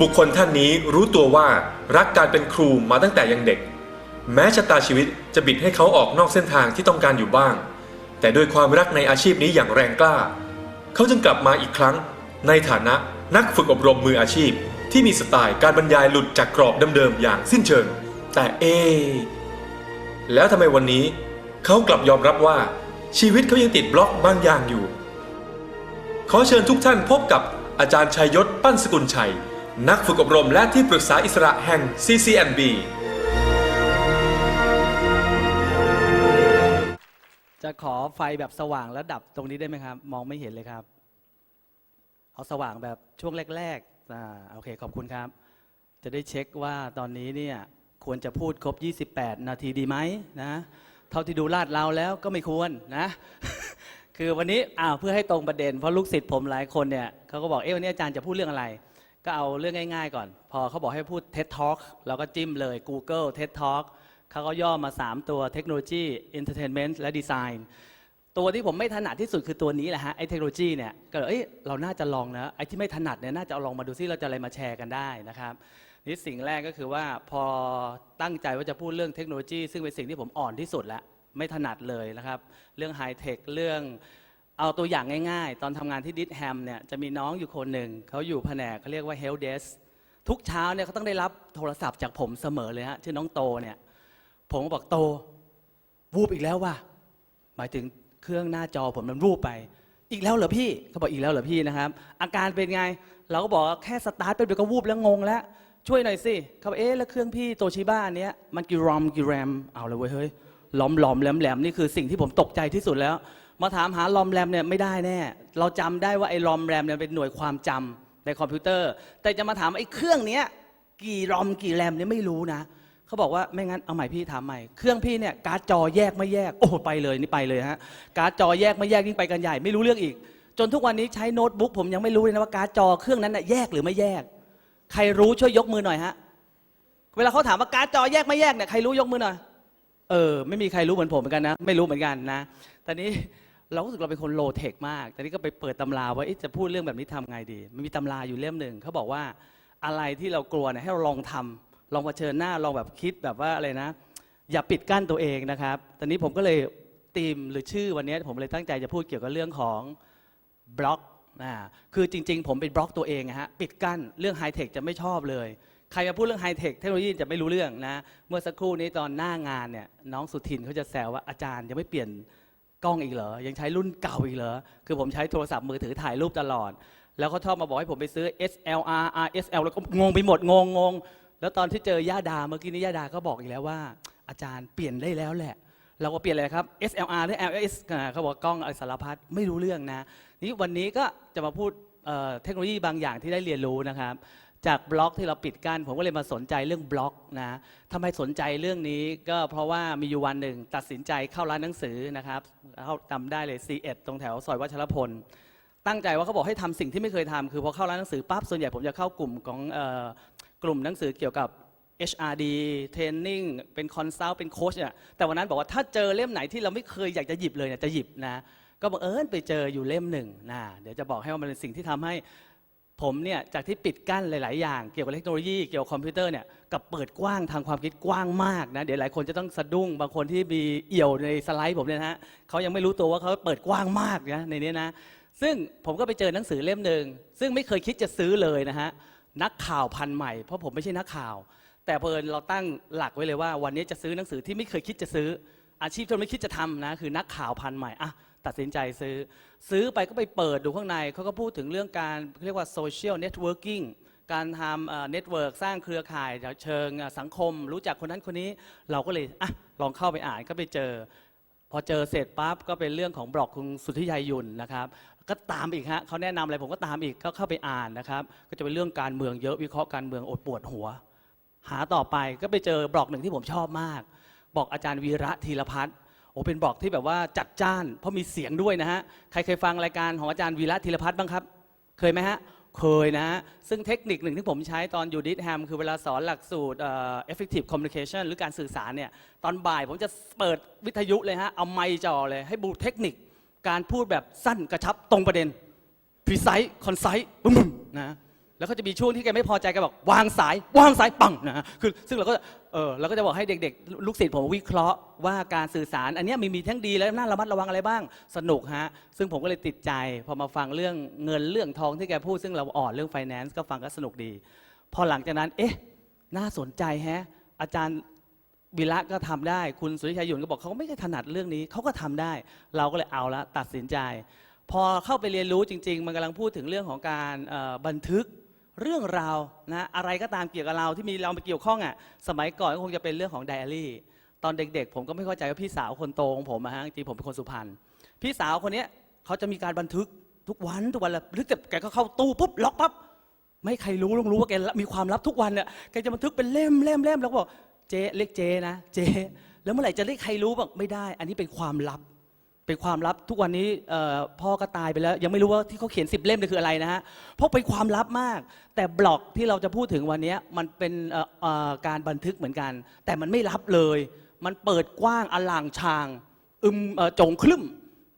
บุคคลท่านนี้รู้ตัวว่ารักการเป็นครูมาตั้งแต่ยังเด็ก แม้ชะตาชีวิตจะบิดให้เขาออกนอกเส้นทางที่ต้องการอยู่บ้าง แต่ด้วยความรักในอาชีพนี้อย่างแรงกล้า เขาจึงกลับมาอีกครั้ง ในฐานะนักฝึกอบรมมืออาชีพ ที่มีสไตล์การบรรยายหลุดจากกรอบเดิมๆอย่างสิ้นเชิง แต่เอ แล้วทำไมวันนี้ เขากลับยอมรับว่า ชีวิตเขายังติดบล็อกบางอย่างอยู่ ขอเชิญทุกท่านพบกับอาจารย์ชัยยศปั้นสกุลชัย นักฝึกอบรมและที่ปรึกษาอิสระแห่ง CCNB จะขอไฟแบบสว่างแล้วดับตรงนี้ได้ไหมครับ มองไม่เห็นเลยครับ เอาสว่างแบบช่วงแรกๆอ่าโอเคขอบคุณครับ จะได้เช็คว่าตอนนี้เนี่ยควรจะพูดครบ 28 นาทีดีไหมนะเท่าที่ดูลาดเราแล้วก็ไม่ควรนะ คือวันนี้อ้าวเพื่อให้ตรงประเด็นเพราะลูกศิษย์ผมหลายคนเนี่ยเขาก็บอกเอ๊ะวันนี้อาจารย์จะพูดเรื่องอะไร ก็เอาเรื่องง่าย ๆ ก่อน พอเขาบอกให้พูด TED Talk เราก็จิ้มเลย Google TED Talk เขาก็ย่อมา 3 ตัวเทคโนโลยี Entertainment และ Design ตัวที่ผมไม่ถนัดที่สุดคือตัวนี้แหละฮะไอ้เทคโนโลยีเนี่ยก็เลยเอ้ยเราน่าจะลองนะไอ้ที่ไม่ถนัดเนี่ยน่าจะเอาลองมาดูซิเราจะอะไรมาแชร์กันได้นะครับนี่สิ่งแรกก็คือว่าพอตั้งใจว่าจะพูดเรื่องเทคโนโลยี ซึ่งเป็นสิ่งที่ผมอ่อนที่สุดแล้วไม่ถนัดเลยนะครับ เรื่องไฮเทคเรื่อง เอาตัวอย่างง่ายๆ ตอนทำงานที่ดิสแฮมเนี่ยจะมีน้องอยู่คนหนึ่ง เขาอยู่แผนกเขาเรียกว่า Help Desk ทุกเช้าเนี่ยเขาต้องได้รับโทรศัพท์จากผมเสมอเลยฮะชื่อน้องโตเนี่ยผมก็บอกโต วูบอีกแล้วว่ะหมายถึงเครื่องหน้าจอผมมันรูปไป อีกแล้วเหรอพี่เขาบอกอีกแล้วเหรอพี่นะครับ อาการเป็นไง เราก็บอกแค่สตาร์ทไปเดี๋ยวก็วูบแล้วงงแล้วช่วยหน่อยสิเขาบอกเอ๊ะแล้วเครื่องพี่โตชิบ้าเนี้ยมันกี่รอมกี่แรมเอาเลยเว้ยเฮ้ยหลอมหลอมแหลมแหลมนี่คือสิ่งที่ผมตกใจที่สุดแล้ว มาถามหาลอมแรมเนี่ยไม่ได้แน่ เราจำได้ว่าไอ้ลอมแรมเนี่ยเป็นหน่วยความจำในคอมพิวเตอร์ แต่จะมาถามไอ้เครื่องเนี้ยกี่รอมกี่แรมเนี่ยไม่รู้นะเขาบอกว่าไม่งั้นเอาใหม่พี่ถามใหม่ เครื่องพี่เนี่ยการ์ดจอแยกไม่แยก โอ้ไปเลยนี่ไปเลยฮะการ์ดจอแยกไม่แยกยิ่งไปกันใหญ่ไม่รู้เรื่องอีก จนทุกวันนี้ใช้โน้ตบุ๊กผมยังไม่รู้เลยนะว่าการ์ดจอเครื่องนั้นน่ะแยกหรือไม่แยก ใครรู้ช่วยยกมือหน่อยฮะเวลาเขาถามว่าการ์ดจอแยกไม่แยกเนี่ยใครรู้ยกมือหน่อยเออไม่มีใครรู้เหมือนผมเหมือนกันนะ ไม่รู้เหมือนกันนะตอนนี้ เรารู้สึกเราเป็นคนโลเทคมากแตอนนี้ก็ไปเปิดตำราว่าจะพูดเรื่องแบบนี้ทำไงดี มันมีตำราอยู่เล่มหนึ่งเขาบอกว่าอะไรที่เรากลัวเนี่ยให้เราลองทำลองเผชิญหน้าลองแบบคิดแบบว่าอะไรนะ อย่าปิดกั้นตัวเองนะครับ ตอนนี้ผมก็เลยตีมหรือชื่อวันนี้ผมเลยตั้งใจจะพูดเกี่ยวกับเรื่องของบล็อกนะคือจริง ๆ ผมเป็นบล็อกตัวเองอะฮะปิดกั้นเรื่องไฮเทคจะไม่ชอบเลยใครมาพูดเรื่องไฮเทคเทคโนโลยีจะไม่รู้เรื่องนะ เมื่อสักครู่นี้ตอนหน้างานเนี่ยน้องสุทินเขาจะแซวว่าอาจารย์ยังไม่เปลี่ยน กล้องอีกเหรอ ยังใช้รุ่นเก่าอีกเหรอ คือผมใช้โทรศัพท์มือถือถ่ายรูปตลอด แล้วเขาชอบมาบอกให้ผมไปซื้อ SLR RSL แล้วก็งงไปหมดงงงงแล้วตอนที่เจอย่าดาเมื่อกี้นี้ย่าดาก็บอกอีกแล้วว่า อาจารย์เปลี่ยนได้แล้วแหละ เราก็เปลี่ยนเลยครับ SLR หรือ LS อ่าเขาบอกกล้องอสารพัดไม่รู้เรื่องนะ นี่วันนี้ก็จะมาพูดเทคโนโลยีบางอย่างที่ได้เรียนรู้นะครับ จากบล็อกที่เราปิดกั้นผมก็เลยมาสนใจเรื่องบล็อกนะทำไมสนใจเรื่องนี้ก็เพราะว่ามีอยู่วันหนึ่งตัดสินใจเข้าร้านหนังสือนะครับเข้าจำได้เลย C1 ตรงแถวซอยวัชรพล ตั้งใจว่าเขาบอกให้ทำสิ่งที่ไม่เคยทำคือพอเข้าร้านหนังสือปั๊บส่วนใหญ่ผมจะเข้ากลุ่มของออกลุ่มหนังสือเกี่ยวกับ HRD Training เป็นคอนซัลท์เป็นโค้ชเนี่ยแต่วันนั้นบอกว่าถ้าเจอเล่มไหนที่เราไม่เคยอยากจะหยิบเลยเนี่ยจะหยิบนะก็บังเอิญไปเจออยู่เล่มหนึ่งนะเดี๋ยวจะบอกให้ว่ามันเป็นสิ่งที่ทำให้ ผมเนี่ยจากที่ปิดกั้นหลาย ๆ อย่างเกี่ยวกับเทคโนโลยีเกี่ยวกับคอมพิวเตอร์เนี่ยกับเปิดกว้างทางความคิดกว้างมากนะเดี๋ยวหลายคนจะต้องสะดุ้งบางคนที่มีเอี่ยวในสไลด์ผมเนี่ยนะฮะเขายังไม่รู้ตัวว่าเขาเปิดกว้างมากนะในนี้นะซึ่งผมก็ไปเจอหนังสือเล่มหนึ่งซึ่งไม่เคยคิดจะซื้อเลยนะฮะนักข่าวพันใหม่เพราะผมไม่ใช่นักข่าว แต่เพลินเราตั้งหลักไว้เลยว่า วันนี้จะซื้อหนังสือที่ไม่เคยคิดจะซื้ออาชีพที่ไม่คิดจะทำนะคือนักข่าวพันใหม่อะ ตัดสินใจซื้อ ซื้อไปก็ไปเปิดดูข้างในเขาก็พูดถึงเรื่องการเรียกว่าโซเชียลเน็ตเวิร์กิ่งการทำเน็ตเวิร์กสร้างเครือข่ายเชิงสังคม รู้จักคนนั้นคนนี้เราก็เลยอะลองเข้าไปอ่านก็ไปเจอ พอเจอเสร็จปั๊บก็เป็นเรื่องของบล็อกคุณสุทธิชัยยุนนะครับก็ตามอีกฮะเขาแนะนำอะไรผมก็ตามอีกก็เข้าไปอ่านนะครับ ก็จะเป็นเรื่องการเมืองเยอะวิเคราะห์การเมืองอดปวดหัว หาต่อไปก็ไปเจอบล็อกหนึ่งที่ผมชอบมาก บอกอาจารย์วีระธีรพัฒน์ โอ้เป็นบอกที่แบบว่าจัดจ้าน เพราะมีเสียงด้วยนะฮะ ใครเคยฟังรายการของอาจารย์วีระธีรพัฒน์บ้างครับ เคยไหมฮะ เคยนะฮะ ซึ่งเทคนิคหนึ่งที่ผมใช้ตอนอยู่ดิสแฮมคือเวลาสอนหลักสูตรเอ่อ effective communication หรือการสื่อสารเนี่ย ตอนบ่ายผมจะเปิดวิทยุเลยฮะ เอาไมค์จ่อเลย ให้บูเทคนิค การพูดแบบสั้นกระชับตรงประเด็น precise concise บึ้มนะ แล้วก็จะมีช่วงที่แกไม่พอใจแกบอกวางสายวางสายปังนะคือซึ่งเราก็เออเราก็จะบอกให้เด็กๆ ลูกศิษย์ผมวิเคราะห์ว่าการสื่อสาร อันนี้มีมีทั้งดีและน่าระมัดระวังอะไรบ้างสนุกฮะซึ่งผมก็เลยติดใจ พอมาฟังเรื่องเงินเรื่องทองที่แกพูดซึ่งเราอ่อนเรื่อง finance ก็ฟังก็สนุกดี พอหลังจากนั้น เอ๊ะ น่าสนใจแฮะอาจารย์วิระก็ทำได้ คุณสุริชัยหยุ่นก็บอกเขาไม่ได้ถนัดเรื่องนี้เขาก็ทำได้ เราก็เลยเอาละตัดสินใจ พอเข้าไปเรียนรู้จริง ๆ มันกำลังพูดถึงเรื่องของการบันทึก เรื่องราวนะอะไรก็ตามเกี่ยวกับเราที่มีเราไปเกี่ยวข้องอะสมัยก่อนก็คงจะเป็นเรื่องของไดอารี่ตอนเด็กๆ ผมก็ไม่เข้าใจว่าพี่สาวคนโตของผมอะฮะจริงๆผมเป็นคนสุพรรณพี่สาวคนเนี้ยเขาจะมีการบันทึกทุกวันทุกวันลยลึกแต่แกก็เข้าตู้ปุ๊บล็อกปั๊บไม่ใครรู้ต้องรู้ว่าแกมีความลับทุกวันเนี่ยแกจะบันทึกเป็นเล่มเล่มเล่มแล้วก็บอกเจ๊เรียกเจ๊นะเจ๊แล้วเมื่อไหร่จะเรียกใครรู้บอกไม่ได้ อันนี้เป็นความลับ เป็นความลับทุกวันนี้พ่อก็ตายไปแล้ว ยังไม่รู้ว่าที่เขาเขียนสิบเล่มนี่คืออะไรนะฮะเพราะเป็นความลับมาก แต่บล็อกที่เราจะพูดถึงวันนี้มันเป็นการบันทึกเหมือนกัน แต่มันไม่ลับเลย มันเปิดกว้างอลังชาง อึมโจงคลึ่ม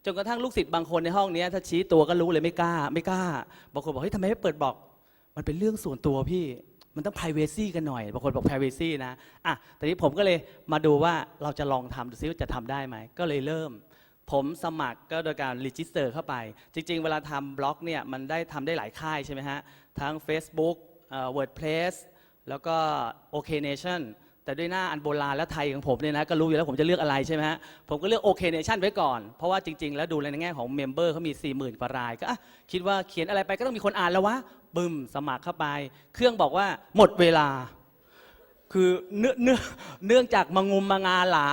จนกระทั่งลูกศิษย์บางคนในห้องนี้ถ้าชี้ตัวก็รู้เลยไม่กล้า ไม่กล้าบางคนบอกเฮ้ยทำไมไม่เปิดบล็อก มันเป็นเรื่องส่วนตัวพี่มันต้อง p r i เวซีกันหน่อย บางคนบอก p r i เวซีนะอะแต่นี้ผมก็เลยมาดูว่าเราจะลองทำดูซิว่าจะทำได้ไหมก็เลยเริ่ม ผมสมัครก็โดยการรีจิสเตอร์เข้าไป จริง ๆ เวลาทำบล็อกเนี่ยมันได้ทำได้หลายค่ายใช่ไหมฮะ ทั้ง Facebook เอ่อ WordPress แล้วก็ OK Nation แต่ด้วยหน้าอันโบราณและไทยของผมเนี่ยนะก็รู้อยู่แล้วผมจะเลือกอะไรใช่ไหมฮะ ผมก็เลือก OK Nation ไว้ก่อน เพราะว่าจริง ๆ แล้วดูในแง่ของเมมเบอร์เขามี 40,000กว่าราย ก็อะคิดว่าเขียนอะไรไปก็ต้องมีคนอ่านแล้ววะบึมสมัครเข้าไป เครื่องบอกว่าหมดเวลา คือเนื่องเนื่องเนื่องจากมางุมมางาหลา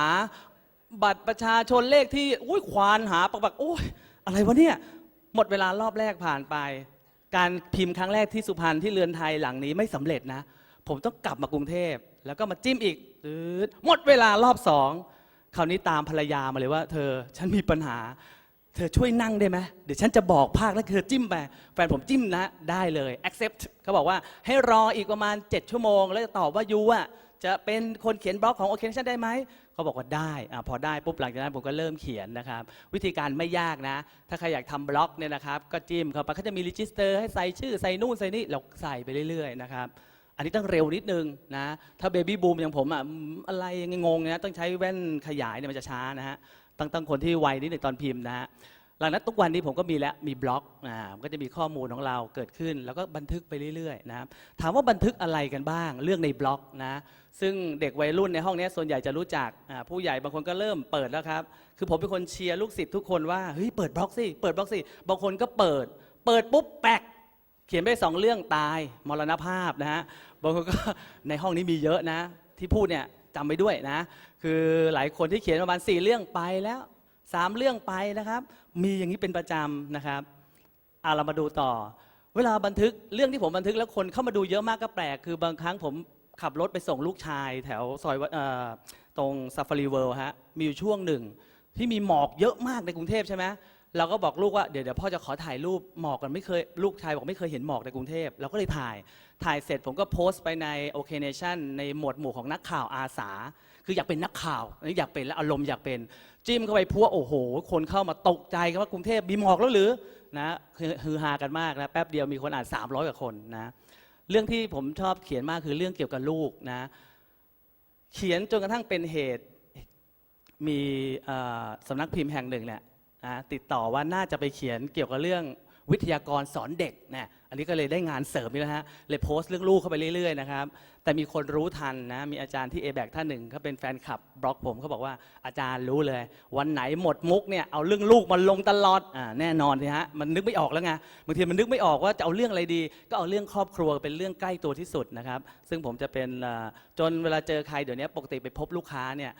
บัตรประชาชนเลขที่อุ้ยควานหาปักปักโอ้ยอะไรวะเนี่ย หมดเวลารอบแรกผ่านไป การพิมพ์ครั้งแรกที่สุพรรณที่เรือนไทยหลังนี้ไม่สำเร็จนะ ผมต้องกลับมากรุงเทพ แล้วก็มาจิ้มอีกหมดเวลารอบสองคราวนี้ตามภรรยามาเลยว่า เธอฉันมีปัญหา เธอช่วยนั่งได้ไหมเดี๋ยวฉันจะบอกภาคแล้วเธอจิ้มไปแฟนผมจิ้มนะได้เลย accept เขาบอกว่าให้รออีกประมาณ 7 ชั่วโมง แล้วจะตอบว่ายูอะจะเป็นคนเขียนบล็อกของ occasion ได้ไหม เขาบอกว่าได้อพอได้ปุ๊บหลังจากนั้นผมก็เริ่มเขียนนะครับ วิธีการไม่ยากนะ ถ้าใครอยากทำบล็อกเนี่ยนะครับ ก็จิ้มเข้าไปเขาจะมีรีจิสเตอร์ให้ใส่ชื่อใส่นู่นใส่นี่เราใส่ไปเรื่อยๆนะครับอันนี้ต้องเร็วนิดนึงนะ ถ้าเบบี้บูมอย่างผมอะอะไรยังงงงนะต้องใช้แว่นขยายเนี่ยมันจะช้านะฮะต้องต้องคนที่ไวนิดหนึ่งตอนพิมพ์นะฮะ หลังนั้นทุกวันนี้ผมก็มีแล้วมีบล็อกอ่ามันก็จะมีข้อมูลของเราเกิดขึ้น แล้วก็บันทึกไปเรื่อยๆนะครับถามว่าบันทึกอะไรกันบ้าง เรื่องในบล็อกนะซึ่งเด็กวัยรุ่นในห้องนี้ส่วนใหญ่จะรู้จักผู้ใหญ่บางคนก็เริ่มเปิดแล้วครับ คือผมเป็นคนเชียร์ลูกศิษย์ทุกคนว่าเฮ้ยเปิดบล็อกสิเปิดบล็อกสิบางคนก็เปิด เปิดปุ๊บแปกเขียนไปสองเรื่องตายมรณภาพนะฮะบางคนก็ในห้องนี้มีเยอะนะ ที่พูดเนี่ยจำไปด้วยนะ คือหลายคนที่เขียนประมาณสี่เรื่องไปแล้ว สามเรื่องไปนะครับ มีอย่างนี้เป็นประจำนะครับเอาเรามาดูต่อ เวลาบันทึกเรื่องที่ผมบันทึกแล้วคนเข้ามาดูเยอะมากก็แปลก คือบางครั้งผมขับรถไปส่งลูกชาย แถวซอยออตรงซาฟารีเวิลด์ฮะ มีอยู่ช่วงหนึ่ง ที่มีหมอกเยอะมากในกรุงเทพใช่ไหมเราก็บอกลูกว่าเดี๋ยวเดี๋ยวพ่อจะขอถ่ายรูปหมอกกันไม่เคยลูกชายบอกไม่เคยเห็นหมอกในกรุงเทพเราก็เลยถ่ายถ่ายเสร็จผมก็โพสต์ไปใน o k Nation ในหมวดหมู่ของนักข่าวอาสา คืออยากเป็นนักข่าวอยากเป็นแล้วอารมณ์อยากเป็นจิ้มเข้าไปพัวโอ้โห คนเข้ามาตกใจกันว่ากรุงเทพมีหมอกแล้วหรือนะคือฮือฮากันมากนะแป๊บเดียวมีคนอ่าน300กว่าคนนะเรื่องที่ผมชอบเขียนมากคือเรื่องเกี่ยวกับลูกนะเขียนจนกระทั่งเป็นเหตุมีสำนักพิมพ์แห่งหนึ่งเนี่ยนะติดต่อว่าน่าจะไปเขียนเกี่ยวกับเรื่อง วิทยากรสอนเด็กนี่ยอันนี้ก็เลยได้งานเสริมนี่นะฮะเลยโพสต์เรื่องลูกเข้าไปเรื่อยๆนะครับแต่มีคนรู้ทันนะมีอาจารย์ที่ a b a c ท่านหนึ่งเขาเป็นแฟนคลับบล็อกผมเขาบอกว่าอาจารย์รู้เลย วันไหนหมดมุกเนี่ยเอาเรื่องลูกมาลงตลอดอ่าแน่นอนสิฮะมันนึกไม่ออกแล้วไงบางทีมันนึกไม่ออกว่าจะเอาเรื่องอะไรดี ก็เอาเรื่องครอบครัวเป็นเรื่องใกล้ตัวที่สุดนะครับซึ่งผมจะเป็นอ่อจนเวลาเจอใครเดี๋ยวนี้ปกติไปพบลูกค้าเนี่ย